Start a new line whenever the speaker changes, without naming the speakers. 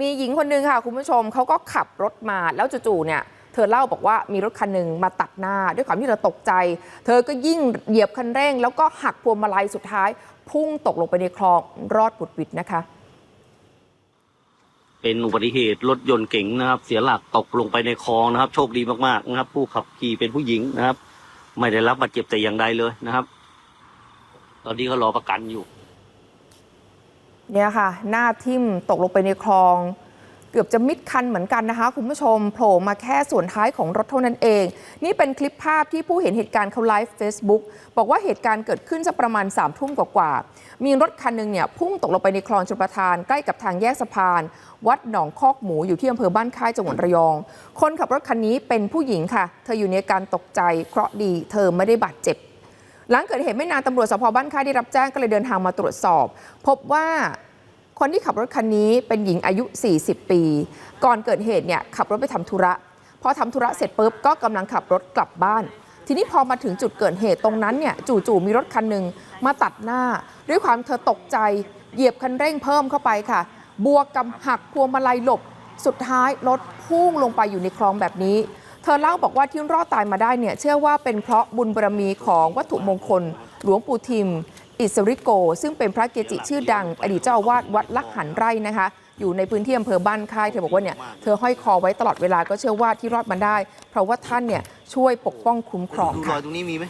มีหญิงคนหนึ่งค่ะคุณผู้ชมเขาก็ขับรถมาแล้วจู่ๆเนี่ยเธอเล่าบอกว่ามีรถคันหนึ่งมาตัดหน้า ด้วยความที่เธอตกใจ เธอก็ยิ่งเหยียบคันเร่ง แล้วก็หักพวงมาลัยสุดท้าย พุ่งตกลงไปในคลองรอดบุดวิดนะคะ
เป็นอุบัติเหตุรถยนต์เก๋งนะครับ เสียหลักตกลงไปในคลองนะครับ โชคดีมากๆนะครับ ผู้ขับขี่เป็นผู้หญิงนะครับ ไม่ได้รับบาดเจ็บแต่อย่างใดเลยนะครับ ตอนนี้ก็รอประกันอยู่
เนี่ยค่ะ หน้าทิ่มตกลงไปในคลอง เกือบจะมิดคันเหมือนกันนะคะ คุณผู้ชมโผล่มาแค่ส่วนท้ายของรถเท่านั้นเอง นี่เป็นคลิปภาพที่ผู้เห็นเหตุการณ์เขาไลฟ์ Facebook บอกว่าเหตุการณ์เกิดขึ้นสักประมาณ3ามทุ่มกว่าๆมีรถคันหนึ่งเนี่ยพุ่งตกลงไปในคลองชลประทานใกล้กับทางแยกสะพาน วัดหนองคอกหมูอยู่ที่อำเภอบ้านค่ายจังหวัดระยอง คนขับรถคันนี้เป็นผู้หญิงค่ะ เธออยู่ในอาการตกใจเคราะห์ดี เธอไม่ได้บาดเจ็บ หลังเกิดเหตุไม่นานตำรวจสพบ้านค่ายได้รับแจ้งก็เลยเดินทางมาตรวจสอบ พบว่าคนที่ขับรถคันนี้เป็นหญิงอายุ 40 ปี ก่อนเกิดเหตุเนี่ยขับรถไปทำธุระ พอทำธุระเสร็จปุ๊บก็กำลังขับรถกลับบ้าน ทีนี้พอมาถึงจุดเกิดเหตุตรงนั้นเนี่ยจู่ๆมีรถคันหนึ่งมาตัดหน้า ด้วยความเธอตกใจเหยียบคันเร่งเพิ่มเข้าไปค่ะ บวกกับหักพวงมาลัยหลบ สุดท้ายรถพุ่งลงไปอยู่ในคลองแบบนี้ เธอเล่าบอกว่าที่รอดตายมาได้เนี่ยเชื่อว่าเป็นเพราะบุญบารมีของวัตถุมงคล หลวงปู่ทิม อิสริโก ซึ่งเป็นพระเกจิชื่อดัง อดีตเจ้าอาวาสวัดลักหันไร่นะคะ อยู่ในพื้นที่อำเภอบ้านค่ายเธอบอกว่าเนี่ยเธอห้อยคอไว้ตลอดเวลาก็เชื่อว่าที่รอดมาได้ เพราะว่าท่านเนี่ยช่วยปกป้องคุ้มครอง
ดูร
ค่ะ
อยตรงนี้มีไหม